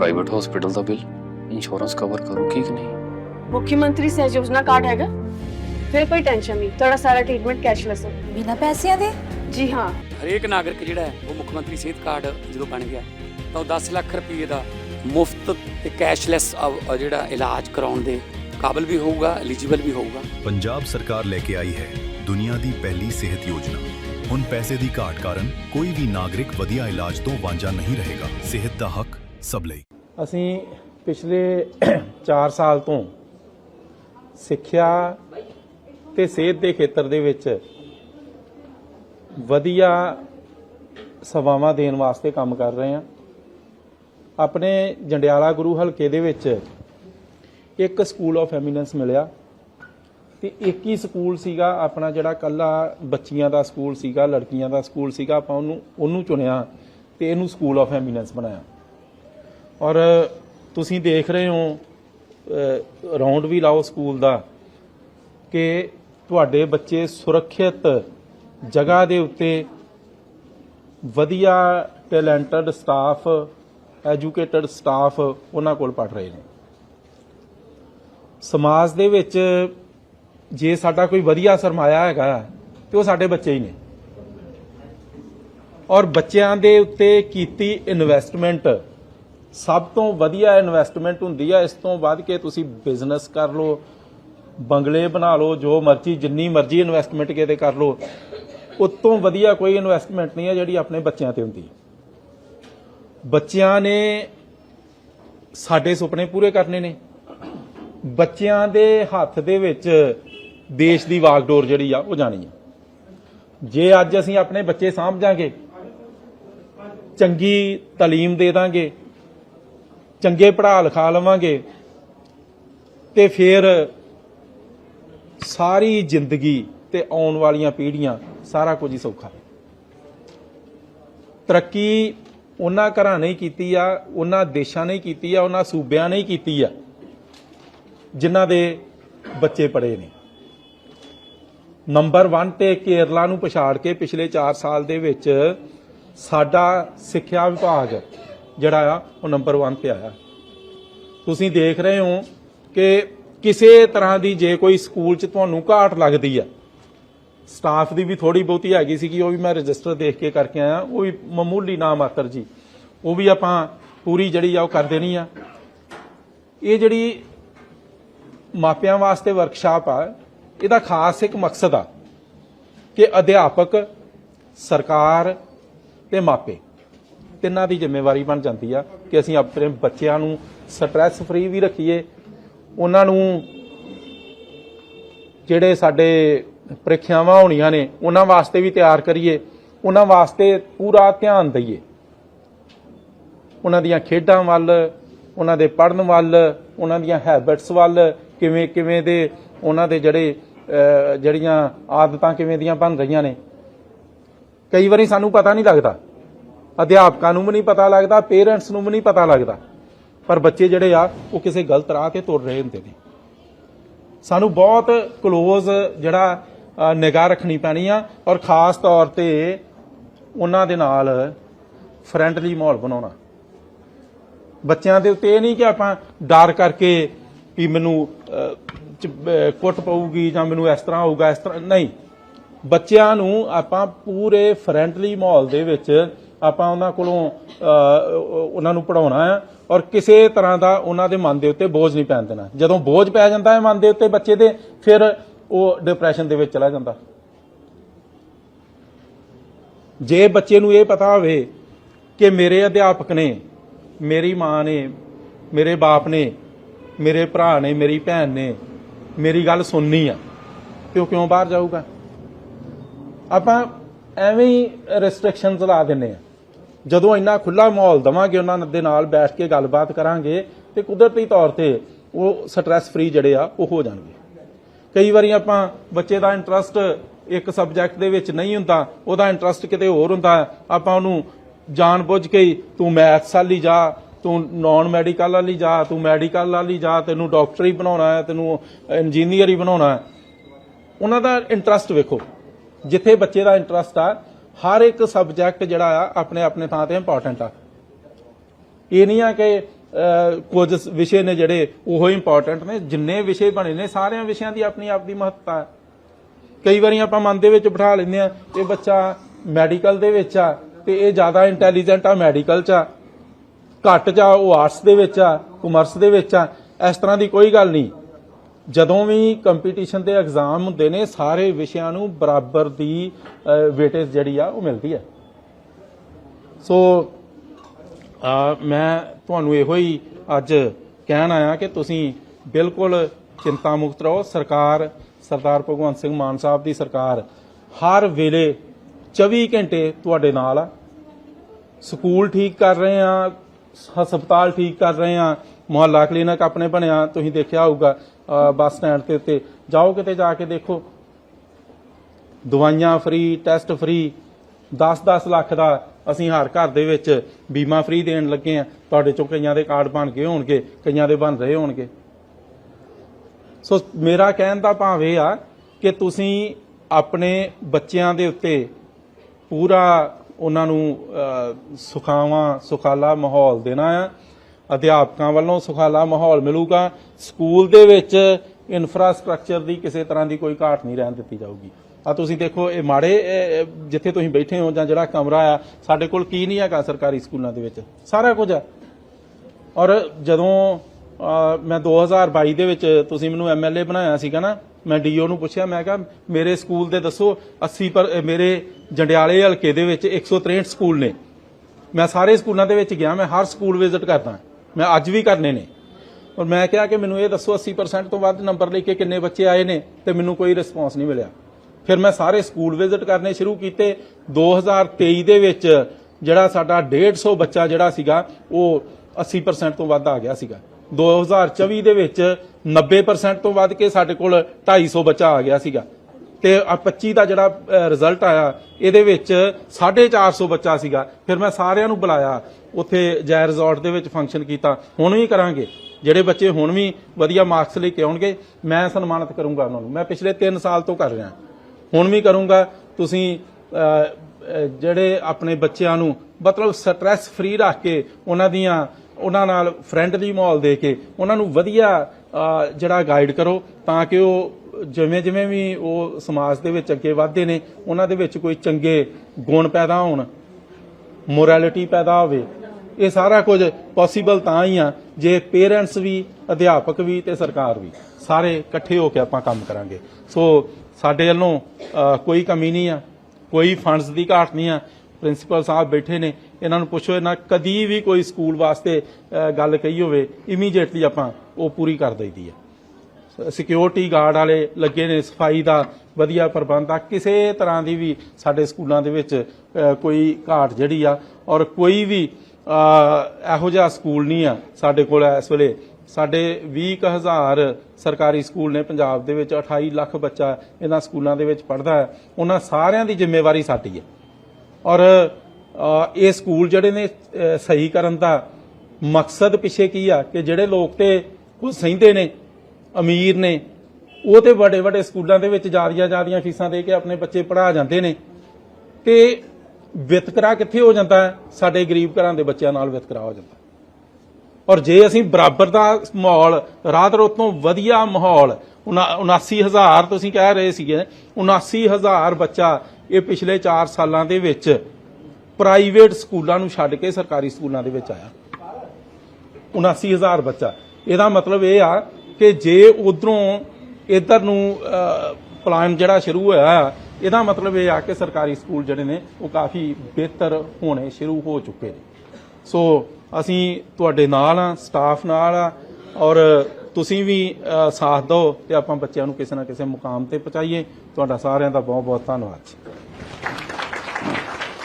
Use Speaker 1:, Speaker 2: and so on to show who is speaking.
Speaker 1: Private hospital ਦਾ bill insurance cover ਕਰੂਗੀ ਕਿ ਨਹੀਂ
Speaker 2: ਮੁੱਖ ਮੰਤਰੀ ਸਹਿਜ ਯੋਜਨਾ ਕਾਰਡ ਹੈਗਾ ਫਿਰ ਕੋਈ ਟੈਨਸ਼ਨ ਨਹੀਂ ਤੁਹਾਡਾ ਸਾਰਾ ਟ੍ਰੀਟਮੈਂਟ ਕੈਸ਼ਲੈਸ ਹੈ
Speaker 3: ਬਿਨਾਂ ਪੈਸਿਆਂ ਦੇ
Speaker 2: ਜੀ ਹਾਂ
Speaker 4: ਹਰੇਕ ਨਾਗਰਿਕ ਜਿਹੜਾ ਹੈ ਉਹ ਮੁੱਖ ਮੰਤਰੀ ਸਿਹਤ ਕਾਰਡ ਜਦੋਂ ਬਣ ਗਿਆ ਤਾਂ ਉਹ 10 ਲੱਖ ਰੁਪਏ ਦਾ ਮੁਫਤ ਤੇ ਕੈਸ਼ਲੈਸ ਜਿਹੜਾ ਇਲਾਜ ਕਰਾਉਣ ਦੇ ਕਾਬਿਲ ਵੀ ਹੋਊਗਾ ਐਲੀਜੀਬਲ ਵੀ ਹੋਊਗਾ
Speaker 5: ਪੰਜਾਬ ਸਰਕਾਰ ਲੈ ਕੇ ਆਈ ਹੈ ਦੁਨੀਆ ਦੀ ਪਹਿਲੀ ਸਿਹਤ ਯੋਜਨਾ ਹੁਣ ਪੈਸੇ ਦੀ ਘਾਟ ਕਾਰਨ ਕੋਈ ਵੀ ਨਾਗਰਿਕ ਵਧੀਆ ਇਲਾਜ ਤੋਂ ਵਾਂਝਾ ਨਹੀਂ ਰਹੇਗਾ ਸਿਹਤ ਦਾ ਹੱਕ ਸਭ ਲਈ
Speaker 6: ਅਸੀਂ ਪਿਛਲੇ 4 ਸਾਲ ਤੋਂ ਸਿੱਖਿਆ ਤੇ ਸਿਹਤ ਦੇ ਖੇਤਰ ਦੇ ਵਿੱਚ ਵਧੀਆ ਸੇਵਾਵਾਂ ਦੇਣ ਵਾਸਤੇ ਕੰਮ ਕਰ ਰਹੇ ਹਾਂ। ਆਪਣੇ ਜੰਡਿਆਲਾ ਗੁਰੂ ਹਲਕੇ ਦੇ ਵਿੱਚ ਇੱਕ ਸਕੂਲ ਆਫ ਐਮੀਨੈਂਸ ਮਿਲਿਆ ਤੇ ਇੱਕ ਹੀ ਸਕੂਲ ਸੀਗਾ, ਆਪਣਾ ਜਿਹੜਾ ਕੱਲਾ ਬੱਚੀਆਂ ਦਾ ਸਕੂਲ ਸੀਗਾ, ਲੜਕੀਆਂ ਦਾ ਸਕੂਲ ਸੀਗਾ, ਆਪਾਂ ਉਹਨੂੰ ਉਹਨੂੰ ਚੁਣਿਆ ਤੇ ਇਹਨੂੰ ਸਕੂਲ ਆਫ ਐਮੀਨੈਂਸ ਬਣਾਇਆ। ਔਰ ਤੁਸੀਂ ਦੇਖ ਰਹੇ ਹੋ ਰਾਉਂਡ ਵੀ ਲਾਓ ਸਕੂਲ ਦਾ, ਕਿ ਤੁਹਾਡੇ ਬੱਚੇ ਸੁਰੱਖਿਅਤ ਜਗ੍ਹਾ ਦੇ ਉੱਤੇ ਵਧੀਆ ਟੈਲੈਂਟਡ ਸਟਾਫ ਐਜੂਕੇਟਡ ਸਟਾਫ ਉਹਨਾਂ ਕੋਲ ਪੜ ਰਹੇ ਨੇ। ਸਮਾਜ ਦੇ ਵਿੱਚ ਜੇ ਸਾਡਾ ਕੋਈ ਵਧੀਆ ਸਰਮਾਇਆ ਹੈਗਾ, ਤੇ ਉਹ ਸਾਡੇ ਬੱਚੇ ਹੀ ਨੇ। ਔਰ ਬੱਚਿਆਂ ਦੇ ਉੱਤੇ ਕੀਤੀ ਇਨਵੈਸਟਮੈਂਟ ਸਭ ਤੋਂ ਵਧੀਆ ਇਨਵੈਸਟਮੈਂਟ ਹੁੰਦੀ ਆ, ਇਸ ਤੋਂ ਵੱਧ ਕੇ ਤੁਸੀਂ ਬਿਜ਼ਨਸ ਕਰ ਲਓ, ਬੰਗਲੇ ਬਣਾ ਲਓ, ਜੋ ਮਰਜ਼ੀ, ਜਿੰਨੀ ਮਰਜ਼ੀ ਇਨਵੈਸਟਮੈਂਟ ਕਿਤੇ ਕਰ ਲਓ, ਉਤੋਂ ਵਧੀਆ ਕੋਈ ਇਨਵੈਸਟਮੈਂਟ ਨਹੀਂ ਹੈ ਜਿਹੜੀ ਆਪਣੇ ਬੱਚਿਆਂ ਤੇ ਹੁੰਦੀ। ਬੱਚਿਆਂ ਨੇ ਸਾਡੇ ਸੁਪਨੇ ਪੂਰੇ ਕਰਨੇ ਨੇ। ਬੱਚਿਆਂ ਦੇ ਹੱਥ ਦੇ ਵਿੱਚ ਦੇਸ਼ ਦੀ ਵਾਗਡੋਰ ਜਿਹੜੀ ਆ, ਉਹ ਜਾਣੀ ਆ। ਜੇ ਅੱਜ ਅਸੀਂ ਆਪਣੇ ਬੱਚੇ ਸਾਂਭ ਸਾਂਭਾਂਗੇ ਚੰਗੀ ਤਾਲੀਮ ਦੇ ਦਾਂਗੇ ਚੰਗੇ ਪੜ੍ਹਾ ਲਿਖਾ ਲਵਾਂਗੇ ਤੇ ਫਿਰ ਸਾਰੀ ਜ਼ਿੰਦਗੀ ਤੇ ਆਉਣ ਵਾਲੀਆਂ ਪੀੜ੍ਹੀਆਂ ਸਾਰਾ ਕੁਝ ਹੀ ਸੌਖਾ ਤਰੱਕੀ ਉਹਨਾਂ ਘਰਾਂ ਨੇ ਕੀਤੀ ਆ, ਉਹਨਾਂ ਦੇਸ਼ਾਂ ਨੇ ਕੀਤੀ ਆ, ਉਹਨਾਂ ਸੂਬਿਆਂ ਨੇ ਕੀਤੀ ਆ, ਜਿਨ੍ਹਾਂ ਦੇ ਬੱਚੇ ਪੜੇ ਨੇ। ਨੰਬਰ 1 ਤੇ ਕੇਰਲਾ ਨੂੰ ਪਛਾੜ ਕੇ ਪਿਛਲੇ 4 ਸਾਲ ਦੇ ਵਿੱਚ ਸਾਡਾ ਸਿੱਖਿਆ ਵਿਭਾਗ ਜਿਹੜਾ ਆ, ਉਹ ਨੰਬਰ 1 ਤੇ ਆਇਆ। ਤੁਸੀਂ ਦੇਖ ਰਹੇ ਹੋ ਕਿ ਕਿਸੇ ਤਰ੍ਹਾਂ ਦੀ ਜੇ ਕੋਈ ਸਕੂਲ 'ਚ ਤੁਹਾਨੂੰ ਘਾਟ ਲੱਗਦੀ ਆ ਸਟਾਫ ਦੀ ਵੀ ਥੋੜੀ ਬਹੁਤੀ ਹੈਗੀ ਸੀ ਕਿ ਉਹ ਵੀ ਮੈਂ ਰਜਿਸਟਰ ਦੇਖ ਕੇ ਕਰਕੇ ਆਇਆ, ਉਹ ਵੀ ਮਾਮੂਲੀ ਨਾ ਮਾਤਰ ਜੀ। ਉਹ ਵੀ ਆਪਾਂ ਪੂਰੀ ਜਿਹੜੀ ਆ, ਉਹ ਕਰ ਦੇਣੀ ਆ। ਇਹ ਜਿਹੜੀ ਮਾਪਿਆਂ ਵਾਸਤੇ ਵਰਕਸ਼ਾਪ ਆ, ਇਹਦਾ ਖਾਸ ਇੱਕ ਮਕਸਦ ਆ ਕਿ ਅਧਿਆਪਕ, ਸਰਕਾਰ ਤੇ ਮਾਪੇ ਤਿੰਨਾਂ ਦੀ ਜ਼ਿੰਮੇਵਾਰੀ ਬਣ ਜਾਂਦੀ ਆ ਕਿ ਅਸੀਂ ਆਪਣੇ ਬੱਚਿਆਂ ਨੂੰ ਸਟ੍ਰੈਸ ਫ੍ਰੀ ਵੀ ਰੱਖੀਏ। ਉਹਨਾਂ ਨੂੰ ਜਿਹੜੇ ਸਾਡੇ ਪ੍ਰੀਖਿਆਵਾਂ ਹੋਣੀਆਂ ਨੇ, ਉਹਨਾਂ ਵਾਸਤੇ ਵੀ ਤਿਆਰ ਕਰੀਏ। ਉਹਨਾਂ ਵਾਸਤੇ ਪੂਰਾ ਧਿਆਨ ਦਈਏ। ਉਹਨਾਂ ਦੀਆਂ ਖੇਡਾਂ ਵੱਲ, ਉਹਨਾਂ ਦੇ ਪੜ੍ਹਨ ਵੱਲ, ਉਹਨਾਂ ਦੀਆਂ ਹੈਬਿਟਸ ਵੱਲ, ਕਿਵੇਂ ਕਿਵੇਂ ਦੇ ਉਹਨਾਂ ਦੇ ਜਿਹੜੇ ਜਿਹੜੀਆਂ ਆਦਤਾਂ ਕਿਵੇਂ ਦੀਆਂ ਬਣ ਰਹੀਆਂ ਨੇ। ਕਈ ਵਾਰੀ ਸਾਨੂੰ ਪਤਾ ਨਹੀਂ ਲੱਗਦਾ ਅਧਿਆਪਕਾਂ ਨੂੰ ਵੀ ਨਹੀਂ ਪਤਾ ਲੱਗਦਾ, ਪੇਰੈਂਟਸ ਨੂੰ ਵੀ ਨਹੀਂ ਪਤਾ ਲੱਗਦਾ। ਪਰ ਬੱਚੇ ਜਿਹੜੇ ਆ, ਉਹ ਕਿਸੇ ਗਲਤ ਰਾਹ ਤੇ ਤੁਰ ਰਹੇ ਹੁੰਦੇ ਨੇ। ਸਾਨੂੰ ਬਹੁਤ ক্লোਜ਼ ਜਿਹੜਾ ਨਿਗਾਹ ਰੱਖਣੀ ਪੈਣੀ ਆ ਔਰ ਖਾਸ ਤੌਰ ਤੇ ਉਹਨਾਂ ਦੇ ਨਾਲ ਫਰੈਂਡਲੀ ਮਾਹੌਲ ਬਣਾਉਣਾ। ਬੱਚਿਆਂ ਦੇ ਉੱਤੇ ਇਹ ਨਹੀਂ ਕਿ ਆਪਾਂ ਡਰ ਕਰਕੇ ਵੀ ਮੈਨੂੰ ਕੁੱਟ ਪਊਗੀ ਜਾਂ ਮੈਨੂੰ ਇਸ ਤਰ੍ਹਾਂ ਹੋਊਗਾ, ਇਸ ਤਰ੍ਹਾਂ ਨਹੀਂ। ਬੱਚਿਆਂ ਨੂੰ ਆਪਾਂ ਪੂਰੇ ਫਰੈਂਡਲੀ ਮਾਹੌਲ ਦੇ ਵਿੱਚ ਆਪਾਂ ਉਹਨਾਂ ਕੋਲੋਂ ਉਹਨਾਂ ਨੂੰ ਪੜਾਉਣਾ ਹੈ ਔਰ ਕਿਸੇ ਤਰ੍ਹਾਂ ਦਾ ਉਹਨਾਂ ਦੇ ਮਨ ਦੇ ਉੱਤੇ ਬੋਝ ਨਹੀਂ ਪੈਣ ਦੇਣਾ। ਜਦੋਂ ਬੋਝ ਪੈ ਜਾਂਦਾ ਹੈ ਮਨ ਦੇ ਉੱਤੇ ਬੱਚੇ ਦੇ, ਫਿਰ ਉਹ ਡਿਪਰੈਸ਼ਨ ਦੇ ਵਿੱਚ ਚਲਾ ਜਾਂਦਾ। ਜੇ ਬੱਚੇ ਨੂੰ ਇਹ ਪਤਾ ਹੋਵੇ ਕਿ ਮੇਰੇ ਅਧਿਆਪਕ ਨੇ, ਮੇਰੀ ਮਾਂ ਨੇ, ਮੇਰੇ ਬਾਪ ਨੇ, ਮੇਰੇ ਭਰਾ ਨੇ, ਮੇਰੀ ਭੈਣ ਨੇ ਮੇਰੀ ਗੱਲ ਸੁਣਨੀ ਆ, ਤੇ ਉਹ ਕਿਉਂ ਬਾਹਰ ਜਾਊਗਾ? ਆਪਾਂ ਐਵੇਂ ਹੀ ਰੈਸਟ੍ਰਿਕਸ਼ਨਸ ਲਾ ਦਿੰਨੇ ਆ। ਜਦੋਂ ਇੰਨਾ ਖੁੱਲਾ ਮਾਹੌਲ ਦਵਾਂਗੇ ਉਹਨਾਂ ਦੇ ਨਾਲ ਬੈਠ ਕੇ ਗੱਲਬਾਤ ਕਰਾਂਗੇ ਤੇ ਕੁਦਰਤੀ ਤੌਰ ਤੇ ਉਹ ਸਟ੍ਰੈਸ ਫ੍ਰੀ ਜਿਹੜੇ ਆ, ਉਹ ਹੋ ਜਾਣਗੇ। ਕਈ ਵਾਰੀ ਆਪਾਂ ਬੱਚੇ ਦਾ ਇੰਟਰਸਟ ਇੱਕ ਸਬਜੈਕਟ ਦੇ ਵਿੱਚ ਨਹੀਂ ਹੁੰਦਾ, ਉਹਦਾ ਇੰਟਰਸਟ ਕਿਤੇ ਹੋਰ ਹੁੰਦਾ, ਆਪਾਂ ਉਹਨੂੰ ਜਾਣ ਬੁੱਝ ਕੇ ਤੂੰ ਮੈਥਸ ਵਾਲੀ ਜਾ, ਤੂੰ ਨਾਨ ਮੈਡੀਕਲ ਵਾਲੀ ਜਾ, ਤੂੰ ਮੈਡੀਕਲ ਵਾਲੀ ਜਾ, ਤੈਨੂੰ ਡਾਕਟਰੀ ਬਣਾਉਣਾ ਹੈ, ਤੈਨੂੰ ਹੀ ਬਣਾਉਣਾ ਹੈ। ਉਹਨਾਂ ਦਾ ਇੰਟਰਸਟ ਵੇਖੋ, ਜਿੱਥੇ ਬੱਚੇ ਦਾ ਇੰਟਰਸਟ ਆ ਹਰ ਇੱਕ ਸਬਜੈਕਟ ਜਿਹੜਾ ਆ, ਆਪਣੇ ਆਪਣੇ ਥਾਂ ਤੇ ਇੰਪੋਰਟੈਂਟ ਆ। ਇਹ ਨਹੀਂ ਆ ਕਿ ਕੁਝ ਵਿਸ਼ੇ ਨੇ ਜਿਹੜੇ ਉਹ ਇੰਪੋਰਟੈਂਟ ਨੇ, ਜਿੰਨੇ ਵਿਸ਼ੇ ਬਣੇ ਨੇ, ਸਾਰਿਆਂ ਵਿਸ਼ਿਆਂ ਦੀ ਆਪਣੀ ਆਪਦੀ ਮਹੱਤਤਾ ਹੈ ਕਈ ਵਾਰੀ ਆਪਾਂ ਮਨ ਦੇ ਵਿੱਚ ਬਿਠਾ ਲੈਂਦੇ ਆ, ਇਹ ਬੱਚਾ ਮੈਡੀਕਲ ਦੇ ਵਿੱਚ ਆ, ਤੇ ਇਹ ਜ਼ਿਆਦਾ ਇੰਟੈਲੀਜੈਂਟ ਆ ਮੈਡੀਕਲ 'ਚ ਆ। ਘੱਟ 'ਚ ਆ, ਉਹ ਆਰਟਸ ਦੇ ਵਿੱਚ ਆ ਕਮਰਸ ਦੇ ਵਿੱਚ ਆ। ਇਸ ਤਰ੍ਹਾਂ ਦੀ ਕੋਈ ਗੱਲ ਨਹੀਂ। ਜਦੋਂ ਵੀ ਕੰਪੀਟੀਸ਼ਨ ਦੇ ਐਗਜ਼ਾਮ ਹੁੰਦੇ ਨੇ, ਸਾਰੇ ਵਿਸ਼ਿਆਂ ਨੂੰ ਬਰਾਬਰ ਦੀ ਵੇਟੇਜ ਜਿਹੜੀ ਆ, ਉਹ ਮਿਲਦੀ ਹੈ। ਸੋ ਮੈਂ ਤੁਹਾਨੂੰ ਇਹੋ ਹੀ ਅੱਜ ਕਹਿਣ ਆਇਆ ਕਿ ਤੁਸੀਂ ਬਿਲਕੁਲ ਚਿੰਤਾ ਮੁਕਤ ਰਹੋ। ਸਰਕਾਰ, ਸਰਦਾਰ ਭਗਵੰਤ ਸਿੰਘ ਮਾਨ ਸਾਹਿਬ ਦੀ ਸਰਕਾਰ ਹਰ ਵੇਲੇ 24 ਘੰਟੇ ਤੁਹਾਡੇ ਨਾਲ ਆ। ਸਕੂਲ ਠੀਕ ਕਰ ਰਹੇ ਆ ਹਸਪਤਾਲ ਠੀਕ ਕਰ ਰਹੇ ਆ ਮੁਹੱਲਾ ਕਲੀਨਿਕ ਆਪਣੇ ਬਣਿਆ ਤੁਸੀਂ ਦੇਖਿਆ ਹੋਊਗਾ ਬੱਸ ਸਟੈਂਡ ਤੇ ਉੱਤੇ। ਜਾਓ ਕਿਤੇ ਜਾ ਕੇ ਦੇਖੋ। ਦਵਾਈਆਂ ਫ੍ਰੀ ਟੈਸਟ ਫ੍ਰੀ 10-10 ਲੱਖ ਦਾ ਅਸੀਂ ਹਰ ਘਰ ਦੇ ਵਿੱਚ ਬੀਮਾ ਫ੍ਰੀ ਦੇਣ ਲੱਗੇ ਆ। ਤੁਹਾਡੇ ਚੋਂ ਕਈਆਂ ਦੇ ਕਾਰਡ ਬਣ ਗਏ ਹੋਣਗੇ ਕਈਆਂ ਦੇ ਬਣ ਰਹੇ ਹੋਣਗੇ। ਸੋ ਮੇਰਾ ਕਹਿਣ ਦਾ ਭਾਵ ਇਹ ਆ ਕਿ ਤੁਸੀਂ ਆਪਣੇ ਬੱਚਿਆਂ ਦੇ ਉੱਤੇ ਪੂਰਾ ਉਹਨਾਂ ਨੂੰ ਅਹ, ਸੁਖਾਵਾਂ ਸੁਖਾਲਾ ਮਾਹੌਲ ਦੇਣਾ ਆ। ਅਧਿਆਪਕਾਂ ਵੱਲੋਂ ਸੁਖਾਲਾ ਮਾਹੌਲ ਮਿਲੂਗਾ। ਸਕੂਲ ਦੇ ਵਿੱਚ ਇਨਫਰਾਸਟ੍ਰਕਚਰ ਦੀ ਕਿਸੇ ਤਰ੍ਹਾਂ ਦੀ ਕੋਈ ਘਾਟ ਨਹੀਂ ਰਹਿਣ ਦਿੱਤੀ ਜਾਊਗੀ। ਆ ਤੁਸੀਂ ਦੇਖੋ ਇਹ ਮਾੜੇ ਜਿੱਥੇ ਤੁਸੀਂ ਬੈਠੇ ਹੋ ਜਾਂ ਜਿਹੜਾ ਕਮਰਾ ਆ ਸਾਡੇ ਕੋਲ ਕੀ ਨਹੀਂ ਹੈਗਾ ਸਰਕਾਰੀ ਸਕੂਲਾਂ ਦੇ ਵਿੱਚ। ਸਾਰਾ ਕੁਝ ਆ। ਔਰ ਜਦੋਂ ਅਹ, ਮੈਂ 2022 ਦੇ ਵਿੱਚ ਤੁਸੀਂ ਮੈਨੂੰ ਐਮਐਲਏ ਬਣਾਇਆ ਸੀਗਾ ਨਾ ਮੈਂ ਡੀਓ ਨੂੰ ਪੁੱਛਿਆ ਮੈਂ ਕਿਹਾ ਮੇਰੇ ਸਕੂਲ ਦੇ ਦੱਸੋ 80 ਪਰ ਮੇਰੇ ਜੰਡਿਆਲੇ ਹਲਕੇ ਦੇ ਵਿੱਚ 163 ਸਕੂਲ ਨੇ। ਮੈਂ ਸਾਰੇ ਸਕੂਲਾਂ ਦੇ ਵਿੱਚ ਗਿਆ ਮੈਂ ਹਰ ਸਕੂਲ ਵਿਜ਼ਿਟ ਕਰਦਾ। ਮੈਂ ਅੱਜ ਵੀ ਕਰਨੇ ਨੇ। ਔਰ ਮੈਂ ਕਿਹਾ ਕਿ ਮੈਨੂੰ ਇਹ ਦੱਸੋ 80% ਤੋਂ ਵੱਧ ਨੰਬਰ ਲੈ ਕੇ ਕਿੰਨੇ ਬੱਚੇ ਆਏ ਨੇ ਤੇ ਮੈਨੂੰ ਕੋਈ ਰਿਸਪੌਂਸ ਨਹੀਂ ਮਿਲਿਆ। ਫਿਰ ਮੈਂ ਸਾਰੇ ਸਕੂਲ ਵਿਜ਼ਿਟ ਕਰਨੇ ਸ਼ੁਰੂ ਕੀਤੇ। 2023 ਦੇ ਵਿੱਚ ਜਿਹੜਾ ਸਾਡਾ 150 ਬੱਚਾ ਜਿਹੜਾ ਸੀਗਾ, ਉਹ 80% ਤੋਂ ਵੱਧ ਆ ਗਿਆ ਸੀਗਾ। 2024 ਦੇ ਵਿੱਚ 90% ਤੋਂ ਵੱਧ ਕੇ ਸਾਡੇ ਕੋਲ 250 ਬੱਚਾ ਆ ਗਿਆ ਸੀਗਾ। ਤੇ ਆ 25 ਦਾ ਜਿਹੜਾ ਰਿਜ਼ਲਟ ਆਇਆ, ਇਹਦੇ ਵਿੱਚ 450 ਬੱਚਾ ਸੀਗਾ। ਫਿਰ ਮੈਂ ਸਾਰਿਆਂ ਨੂੰ ਬੁਲਾਇਆ, ਉੱਥੇ ਜੈ ਰਿਜ਼ੋਰਟ ਦੇ ਵਿੱਚ ਫੰਕਸ਼ਨ ਕੀਤਾ। ਹੁਣ ਵੀ ਕਰਾਂਗੇ। ਜਿਹੜੇ ਬੱਚੇ ਹੁਣ ਵੀ ਵਧੀਆ ਮਾਰਕਸ ਲੈ ਕੇ ਆਉਣਗੇ, ਮੈਂ ਸਨਮਾਨਿਤ ਕਰੂੰਗਾ ਉਹਨਾਂ ਨੂੰ। ਮੈਂ ਪਿਛਲੇ 3 ਸਾਲ ਤੋਂ ਕਰ ਰਿਹਾ। ਹੁਣ ਵੀ ਕਰੂੰਗਾ। ਤੁਸੀਂ ਜਿਹੜੇ ਆਪਣੇ ਬੱਚਿਆਂ ਨੂੰ ਮਤਲਬ ਸਟ੍ਰੈਸ ਫ੍ਰੀ ਰੱਖ ਕੇ ਉਹਨਾਂ ਦੀਆਂ, ਉਹਨਾਂ ਨਾਲ ਫਰੈਂਡਲੀ ਮਾਹੌਲ ਦੇ ਕੇ ਉਹਨਾਂ ਨੂੰ ਵਧੀਆ ਜਿਹੜਾ ਗਾਈਡ ਕਰੋ, ਤਾਂ ਕਿ ਉਹ ਜਿਵੇਂ ਜਿਵੇਂ ਵੀ ਉਹ ਸਮਾਜ ਦੇ ਵਿੱਚ ਅੱਗੇ ਵਧਦੇ ਨੇ, ਉਹਨਾਂ ਦੇ ਵਿੱਚ ਕੋਈ ਚੰਗੇ ਗੁਣ ਪੈਦਾ ਹੋਣ ਮੋਰੈਲਿਟੀ ਪੈਦਾ ਹੋਵੇ, ਇਹ ਸਾਰਾ ਕੁਝ ਪੋਸੀਬਲ ਤਾਂ ਹੀ ਆ, ਜੇ ਪੇਰੈਂਟਸ ਵੀ, ਅਧਿਆਪਕ ਵੀ ਤੇ ਸਰਕਾਰ ਵੀ ਸਾਰੇ ਇਕੱਠੇ ਹੋ ਕੇ ਆਪਾਂ ਕੰਮ ਕਰਾਂਗੇ। ਸੋ ਸਾਡੇ ਵੱਲੋਂ ਕੋਈ ਕਮੀ ਨਹੀਂ ਆ, ਕੋਈ ਫੰਡਸ ਦੀ ਘਾਟ ਨਹੀਂ ਆ। ਪ੍ਰਿੰਸੀਪਲ ਸਾਹਿਬ ਬੈਠੇ ਨੇ, ਇਹਨਾਂ ਨੂੰ ਪੁੱਛੋ, ਇਹਨਾਂ ਕਦੀ ਵੀ ਕੋਈ ਸਕੂਲ ਵਾਸਤੇ ਗੱਲ ਕਹੀ ਹੋਵੇ ਇਮੀਡੀਏਟਲੀ ਆਪਾਂ ਉਹ ਪੂਰੀ ਕਰ ਦਈਦੀ ਆ। ਸਿਕਿਉਰਿਟੀ ਗਾਰਡ ਵਾਲੇ ਲੱਗੇ ਨੇ, ਸਫ਼ਾਈ ਦਾ ਵਧੀਆ ਪ੍ਰਬੰਧ ਆ। ਕਿਸੇ ਤਰ੍ਹਾਂ ਦੀ ਵੀ ਸਾਡੇ ਸਕੂਲਾਂ ਦੇ ਵਿੱਚ ਕੋਈ ਘਾਟ ਜਿਹੜੀ ਆ, ਔਰ ਕੋਈ ਵੀ ਇਹੋ ਜਿਹਾ ਸਕੂਲ ਨਹੀਂ ਆ ਸਾਡੇ ਕੋਲ ਇਸ ਵੇਲੇ। ਸਾਡੇ 20000 ਸਰਕਾਰੀ ਸਕੂਲ ਨੇ ਪੰਜਾਬ ਦੇ ਵਿੱਚ 28 ਲੱਖ ਬੱਚਾ ਇਹਨਾਂ ਸਕੂਲਾਂ ਦੇ ਵਿੱਚ ਪੜ੍ਹਦਾ ਹੈ। ਉਹਨਾਂ ਸਾਰਿਆਂ ਦੀ ਜ਼ਿੰਮੇਵਾਰੀ ਸਾਡੀ ਹੈ। ਔਰ ਇਹ ਸਕੂਲ ਜਿਹੜੇ ਨੇ ਸਹੀ ਕਰਨ ਦਾ ਮਕਸਦ ਪਿੱਛੇ ਕੀ ਆ? ਕਿ ਜਿਹੜੇ ਲੋਕ ਤੇ ਕੁਝ ਸਹਿੰਦੇ ਨੇ ਅਮੀਰ ਨੇ, ਉਹ ਤੇ ਵੱਡੇ ਵੱਡੇ ਸਕੂਲਾਂ ਦੇ ਵਿੱਚ ਜਿਆਦੀਆਂ ਜਿਆਦੀਆਂ ਫੀਸਾਂ ਦੇ ਕੇ ਆਪਣੇ ਬੱਚੇ ਪੜ੍ਹਾ ਜਾਂਦੇ ਨੇ। ਤੇ ਵਿਤਕਰਾ ਕਿੱਥੇ ਹੋ ਜਾਂਦਾ ਹੈ? ਸਾਡੇ ਗਰੀਬ ਘਰਾਂ ਦੇ ਬੱਚਿਆਂ ਨਾਲ ਵਿਤਕਰਾ ਹੋ ਜਾਂਦਾ ਔਰ ਜੇ ਅਸੀਂ ਬਰਾਬਰ ਦਾ ਮਾਹੌਲ, ਰਾਤ ਰੋਤ ਤੋਂ ਵਧੀਆ ਮਾਹੌਲ, ਉਨਾ- 79000 ਤੁਸੀਂ ਕਹਿ ਰਹੇ ਸੀਗੇ 79000 ਬੱਚਾ ਇਹ ਪਿਛਲੇ 4 ਸਾਲਾਂ ਦੇ ਵਿੱਚ ਪ੍ਰਾਈਵੇਟ ਸਕੂਲਾਂ ਨੂੰ ਛੱਡ ਕੇ ਸਰਕਾਰੀ ਸਕੂਲਾਂ ਦੇ ਵਿੱਚ ਆਇਆ। 79000 ਬੱਚਾ। ਇਹਦਾ ਮਤਲਬ ਇਹ ਆ ਕਿ ਜੇ ਉਧਰੋਂ ਇਧਰ ਨੂੰ ਪਲਾਨ ਜਿਹੜਾ ਸ਼ੁਰੂ ਹੋਇਆ ਆ, ਇਹਦਾ ਮਤਲਬ ਇਹ ਆ ਕਿ ਸਰਕਾਰੀ ਸਕੂਲ ਜਿਹੜੇ ਨੇ ਉਹ ਕਾਫੀ ਬਿਹਤਰ ਹੋਣੇ ਸ਼ੁਰੂ ਹੋ ਚੁੱਕੇ ਨੇ। ਸੋ ਅਸੀਂ ਤੁਹਾਡੇ ਨਾਲ ਆ ਸਟਾਫ ਨਾਲ ਆ ਔਰ ਤੁਸੀਂ ਵੀ ਸਾਥ ਦਿਓ ਤੇ ਆਪਾਂ ਬੱਚਿਆਂ ਨੂੰ ਕਿਸੇ ਨਾ ਕਿਸੇ ਮੁਕਾਮ ਤੇ ਪਹੁੰਚਾਈਏ। ਤੁਹਾਡਾ ਸਾਰਿਆਂ ਦਾ ਬਹੁਤ ਬਹੁਤ ਧੰਨਵਾਦ ਜੀ।